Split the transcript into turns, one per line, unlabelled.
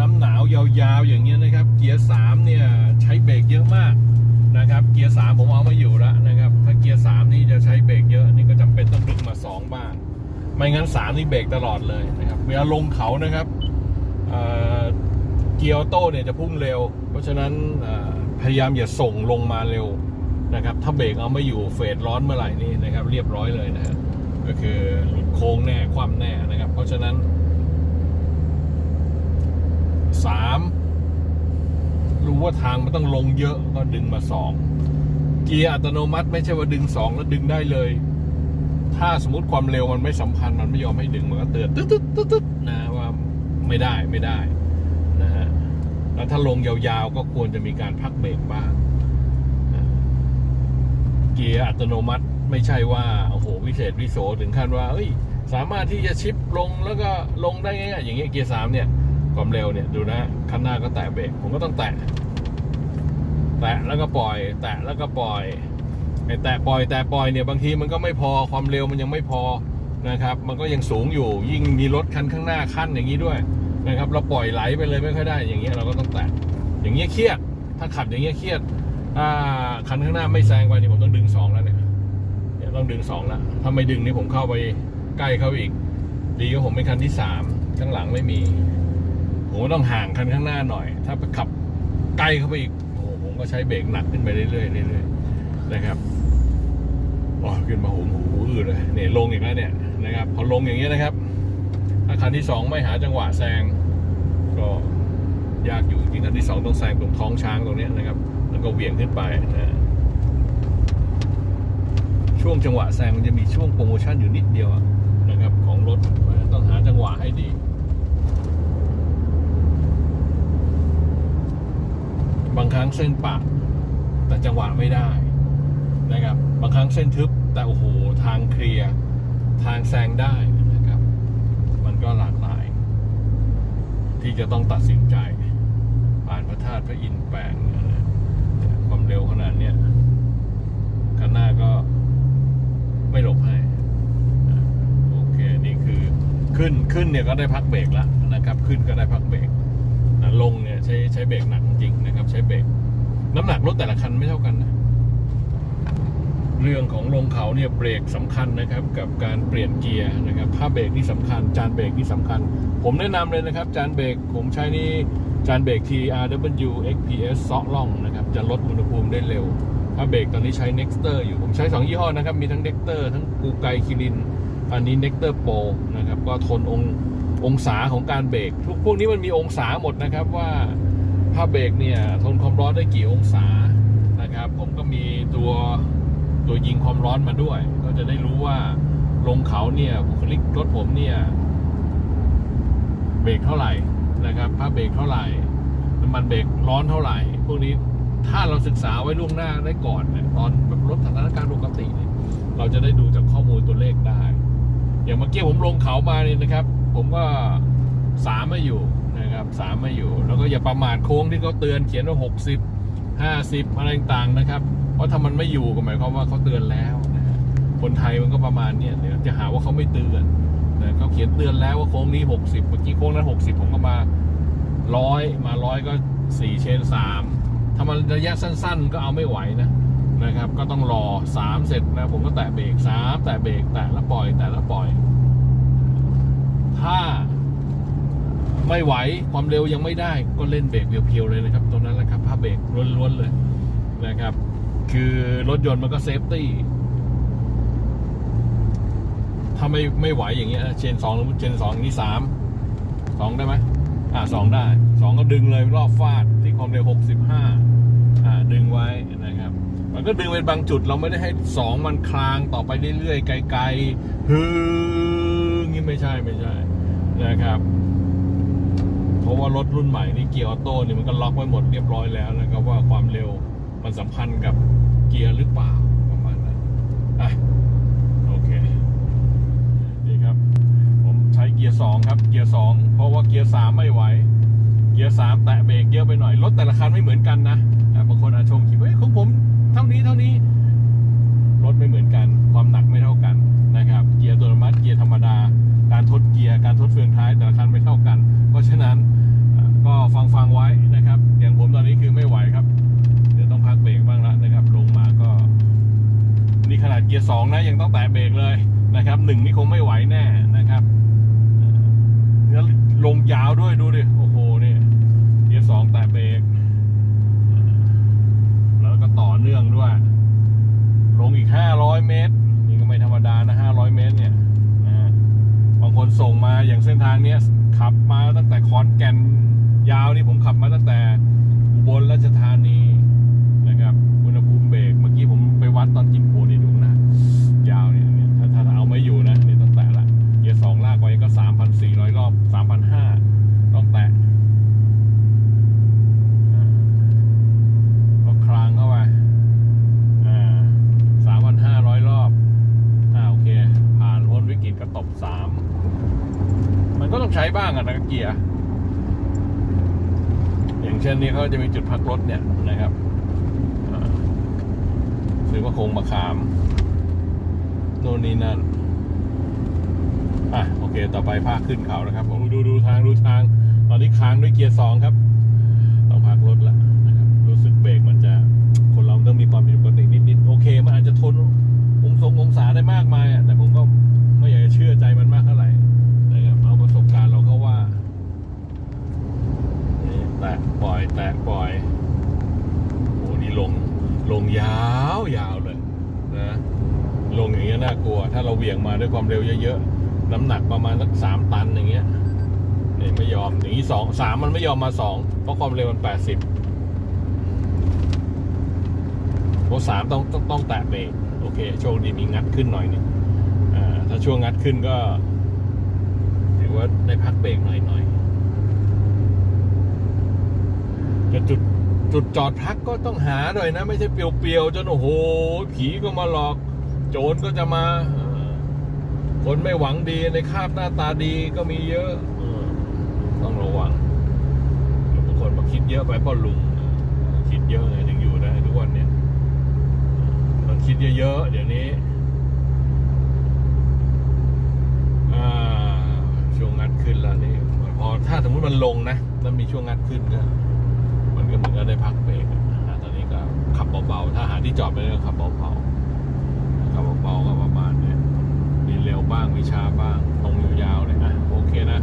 น้ำหนาวยาวๆอย่างเงี้ยนะครับ เกียร์สามเนี่ยใช้เบรกเยอะมากนะครับ เกียร์สามผมเอามาอยู่แล้วนะครับ ถ้าเกียร์สามนี่จะใช้เบรกเยอะนี่ก็จำเป็นต้องดึงมาสองบ้างไม่งั้นสามนี่เบรกตลอดเลยนะครับ เวลาลงเขานะครับเเกียร์ออโต้เนี่ยจะพุ่งเร็ว เพราะฉะนั้นพยายามอย่าส่งลงมาเร็วนะครับ ถ้าเบรกเอาไม่อยู่เฟดร้อนเมื่อไหร่นี่นะครับ เรียบร้อยเลยนะฮะก็คือหลุดโค้งแน่คว่ำแน่นะครับ เพราะฉะนั้น สามรู้ ว่าทางมันต้องลงเยอะก็ดึงมาสองเกียร์อัตโนมัติไม่ใช่ว่าดึงสองแล้วดึงได้เลย ถ้าสมมติความเร็วมันไม่สัมพันธ์มันไม่ยอมให้ดึงมันก็เตือนตึ๊ดตึ๊ดตึ๊ดตึ๊ดนะว่าไม่ได้ไม่ได้นะฮะแล้วถ้าลงยาวๆก็ควรจะมีการพักเบรกบ้างเกียร์อัตโนมัติไม่ใช่ว่าโอ้โหวิเศษวิโสถึงขั้นว่าเอ้ยสามารถที่จะชิปลงแล้วก็ลงได้ง่ายๆอย่างเงี้ยเกียร์สามเนี่ยความเร็วเนี่ยดูนะคันหน้าก็แตะเบรกผมก็ต้องแตะ แตะแล้วก็ปล่อย แตะแล้วก็ปล่อยไอ้แตะปล่อยแตะปล่อยเนี่ยบางทีมันก็ไม่พอความเร็วมันยังไม่พอนะครับ มันก็ยังสูงอยู่ยิ่งมีรถคันข้างหน้าขั้นอย่างนี้ด้วยนะครับ เราปล่อยไหลไปเลยไม่ค่อยได้ อย่างเงี้ยเราก็ต้องแตะอย่างเงี้ยเครียด ถ้าขับอย่างเงี้ยเครียดถ้าคันข้างหน้าไม่แซงไปนี่ผมต้องดึงสองแล้วเนี่ยเนี่ยต้องดึงสองแล้วถ้าไม่ดึงนี่ผมเข้าไปใกล้เขาอีก ดีก็ผมเป็นคันที่สามข้างหลังไม่มีผมต้องห่างคันข้างหน้าหน่อย ถ้าไปขับใกล้เข้าไปอีก ก็ใช้เบรกหนักขึ้นไปเรื่อยๆเรื่อยๆนะครับอ๋อขึ้นมาหูหูอืดเลยเนี่ยลงอีกแล้วเนี่ยนะครับพอลงอย่างเงี้ยนะครับถ้าคันที่สองไม่หาจังหวะแซงก็ยากอยู่จริงคันที่สองต้องแซงตรงท้องช้างตรงเนี้ยนะครับ แล้วก็เวียงขึ้นไปนะช่วงจังหวะแซงมันจะมีช่วงโปรโมชั่นอยู่นิดเดียวอะนะครับ ของรถเพราะฉะนั้นต้องหาจังหวะให้ดี บางค รั้งเส้นปะแต่จังหวะไม่ได้นะครับ บางครั้งเส้นทึบแต่โอ้โหทางเคลียร์ทางแซงได้นะครับ มันก็หลากหลาย ที่จะต้องตัดสินใจ ผ่านพระธาตุพระอินทร์แปลงเนี่ยความเร็วขนาดเนี้ยข้างหน้าก็ไม่หลบให้โอเคนี่คือขึ้นขึ้นเนี่ยก็ได้พักเบรกแล้วนะครับ ขึ้นก็ได้พักเบรก นะลงเนี่ยใช้ใช้เบรกหนักจริงนะครับ ใช้เบรกน้ำหนักรถแต่ละคันไม่เท่ากันนะเรื่องของลงเขาเนี่ยเบรกสำคัญนะครับ กับการเปลี่ยนเกียร์นะครับผ้าเบรกนี่สำคัญ จานเบรกนี่สำคัญ ผมแนะนำเลยนะครับ จานเบรกผมใช้นี่จานเบรก TRW XPS ซอกล่องนะครับ จะลดอุณหภูมิได้เร็วถ้าเบรกตอนนี้ใช้ Nexter อยู่ผมใช้ 2 ยี่ห้อนะครับ มีทั้ง Nexter ทั้งกูไกคิริน อันนี้ Nectar Pro นะครับ ก็ทนอง องศาของการเบรกทุกพวกนี้มันมีองศาหมดนะครับว่าผ้าเบรกเนี่ยทนความร้อนได้กี่องศานะครับ ผมก็มีตัวตัวยิงความร้อนมาด้วย ก็จะได้รู้ว่าลงเขาเนี่ยบุคลิกรถผมเนี่ยเบรกเท่าไหร่นะครับผ้าเบรกเท่าไหร่น้ำมันเบรกร้อนเท่าไหร่ พวกนี้ถ้าเราศึกษาไว้ล่วงหน้าได้ก่อนเนี่ยตอนแบบรถสถานการณ์ปกติเนี่ยเราจะได้ดูจากข้อมูลตัวเลขได้ อย่างเมื่อกี้ผมลงเขามาเนี่ยนะครับ ผมก็สามไม่อยู่นะครับสามไม่อยู่ แล้วก็อย่าประมาทโค้งที่เขาเตือนเขียนว่าหกสิบห้าสิบอะไรต่างๆนะครับ เพราะถ้ามันไม่อยู่ก็หมายความว่าเขาเตือนแล้วนะคนไทยมันก็ประมาณเนี้ยเดี๋ยวจะหาว่าเขาไม่เตือนนะเขาเขียนเตือนแล้วว่าโค้งนี้หกสิบเมื่อกี้โค้งนั้นหกสิบผมก็มาร้อยมาร้อยก็สี่เชนสามถ้ามันระยะสั้น ๆ ก็เอาไม่ไหวนะนะครับ ก็ต้องรอสามเสร็จนะผมก็แตะเบรกสามแตะเบรกแตะแล้วปล่อยแตะแล้วปล่อย ถ้าไม่ไหวความเร็วยังไม่ได้ก็เล่นเบรกเพียวๆเลยนะครับตรงนั้นแหละครับผ้าเบรกล้วนๆเลยนะครับ คือรถยนต์มันก็เซฟตี้ถ้าไม่ไม่ไหวอย่างเงี้ยเชนสองหรือเชนสองนี่สามสองได้ไหมอ่าสองได้สองก็ดึงเลยรอบฟาดที่ความเร็วหกสิบห้าอ่าดึงไว้นะครับ มันก็ดึงเป็นบางจุดเราไม่ได้ให้สองมันคลางต่อไปเรื่อยๆไกลๆฮึง นี่ไม่ใช่ไม่ใช่นะครับ เพราะว่ารถรุ่นใหม่นี่เกียร์ออโต้นี่มันก็ล็อกไว้หมดเรียบร้อยแล้วนะครับว่าความเร็วมันสัมพันธ์กับเกียร์หรือเปล่าประมาณนั้นอะโอเคนี่ครับ ผมใช้เกียร์สองครับเกียร์สองเพราะว่าเกียร์สามไม่ไหว เกียร์สามแตะเบรกเยอะไปหน่อยรถแต่ละคันไม่เหมือนกันนะอ่บางคนอาจชมคิดว่าของผมเท่านี้เท่านี้ ทดเกียร์การทดเฟืองท้ายแต่ละคันไม่เท่ากัน เพราะฉะนั้นอะก็ฟังไว้นะครับ อย่างผมตอนนี้คือไม่ไหวครับ เดี๋ยวต้องพักเบรกบ้างละนะครับ ลงมาก็นี่ขนาดเกียร์สองนะยังต้องแตะเบรกเลยนะครับหนึ่งนี่คงไม่ไหวแน่นะครับเอ่อแล้วลงยาวด้วยดูดิโอ้โหนี่เกียร์สองแตะเบรกแล้วก็ต่อเนื่องด้วย ลงอีกห้าร้อยเมตร ส่งมาอย่างเส้นทางเนี้ยขับมาตั้งแต่ขอนแก่นยาวนี่ผมขับมาตั้งแต่อุบลราชธานีนะครับอุณหภูมิเบรกเมื่อกี้ผมไปวัดตอนกินโพนี่ดูนะ ยาวเนี่ยเนี่ยถ้าถ้าเอาไม่อยู่นะนี่ต้องแตะละเกียร์สองลากไว้ก็สามพันสี่ร้อยรอบสามพันห้าต้องแตะอ่าก็คลางเข้าไปอ่าสามพันห้าร้อยรอบอ่าโอเค ผ่านพ้นวิกฤตก็ตบสามมันก็ต้องใช้บ้างอะนะ เกียร์ อย่างเช่นนี้เขาจะมีจุดพักรถเนี่ยนะครับซื้อมาคงมาขาม โน่นนี่นั่น อะ โอเค ต่อไปภาคขึ้นเขานะครับผมดูดูทางดูทาง ตอนนี้ค้างด้วยเกียร์สองครับ ต้องพักรถละนะครับ รู้สึกเบรกมันจะ คนเราต้องมีความผิดปกตินิดๆ โอเค มันอาจจะทนองศงองศาได้มากมายอะ แต่ผมก็ไม่อยากจะเชื่อใจมันมากเท่าไหร่นะครับ เอาประสบการณ์เราก็ว่านี่แตะปล่อย แตะปล่อย โอ้นี่ลง ลงยาวยาวเลยนะลงอย่างเงี้ยน่ากลัว ถ้าเราเหวี่ยงมาด้วยความเร็วเยอะๆ น้ำหนักประมาณสักสามตันอย่างเงี้ยนี่ไม่ยอมอย่างนี้สองสามมันไม่ยอมมาสองเพราะความเร็วมันแปดสิบเพราะสามต้องต้องต้องแตะเบรกโอเคโชคดีมีงัดขึ้นหน่อยนึงอ่าถ้าช่วงงัดขึ้นก็ถือว่าได้พักเบรกหน่อยหน่อยจะจุด จุดจอดพักก็ต้องหาหน่อยนะ ไม่ใช่เปลียวๆจนโอ้โห ผีก็มาหลอก โจรก็จะมา คนไม่หวังดีในคาบหน้าตาดีก็มีเยอะอต้องระวังบางคนมาคิดเยอะไปเพ่อลุงคิดเยอะไงถึงอยู่ได้ทุกวันเนี้ยต้องคิดเยอะๆเดี๋ยวนี้ช่วงงัดขึ้นแล้วนี่พอถ้าสมมติมันลงนะแล้วมีช่วงงัดขึ้นก็ ที่จอดไปก็ขับเบาๆขับเบาๆก็ประมาณเนี้ยมีเร็วบ้างมีช้าบ้างตรงยาวๆเลยนะโอเคนะ